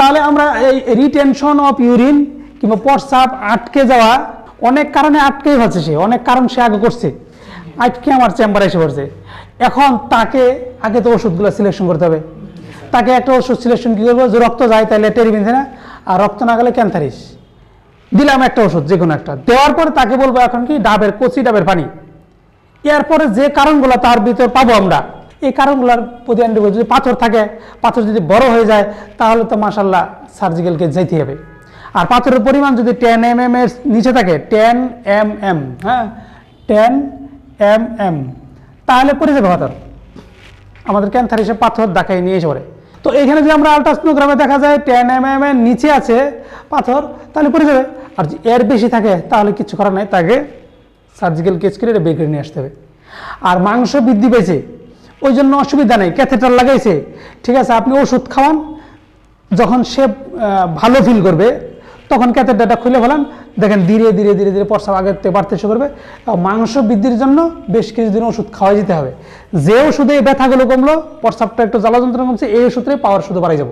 তাহলে আমরা এই রিটেনশন অফ ইউরিন কিংবা প্রস্রাব আটকে যাওয়া, অনেক কারণে আটকেই হচ্ছে সে, অনেক কারণ সে আগে করছে। আটকে আমার চেম্বারে এসে পড়ছে। এখন তাকে আগে তো ওষুধগুলো সিলেকশন করতে হবে। তাকে একটা ওষুধ সিলেকশন কী করব? যে রক্ত যায় তাহলে টেরিবিনছে আর রক্ত না গেলে ক্যান্সারিস দিলাম একটা ওষুধ, যে কোনো একটা। দেওয়ার পরে তাকে বলব এখন কি, ডাবের, কচি ডাবের পানি। এরপরে যে কারণগুলো তার ভিতরে পাবো আমরা এই কারণগুলোর প্রতি আনতে যদি পাথর থাকে, পাথর যদি বড় হয়ে যায়, তাহলে তো মাসাল্লাহ সার্জিক্যালকে যেতে হবে। আর পাথরের পরিমাণ যদি টেন এম এম এর নিচে থাকে টেন এম এম হ্যাঁ? টেন এম এম তাহলে পড়ে যাবে পাথর। আমাদের ক্যান্সার হিসেবে পাথর দেখাই নিয়ে এসে তো এখানে যদি আমরা আলট্রাসনোগ্রামে দেখা যায় টেন এম এম এর নিচে আছে পাথর, তাহলে পড়ে যাবে। আর এর বেশি থাকে, তাহলে কিছু করার নাই, তাকে সার্জিক্যাল কেস করে এটা বের করে নিয়ে আসতে হবে। আর মাংস বৃদ্ধি পেয়েছে ওই জন্য অসুবিধা নেই ক্যাথেটার লাগাইছে। ঠিক আছে, আপনি ওষুধ খাওয়ান, যখন সে ভালো ফিল করবে, তখন ক্যাথেটারটা খুলে ফেলান, দেখেন ধীরে ধীরে ধীরে ধীরে প্রস্রাব আগের থেকে বাড়তে শুরু করবে মাংস বৃদ্ধির জন্য বেশ কিছুদিন ওষুধ খাওয়া যেতে হবে। যে ওষুধে ব্যথাগুলো কমলো, প্রস্রাবটা একটু জ্বালা যন্ত্রণা কমছে, এই ওষুধে পাওয়ার শুধু বাড়াই যাব।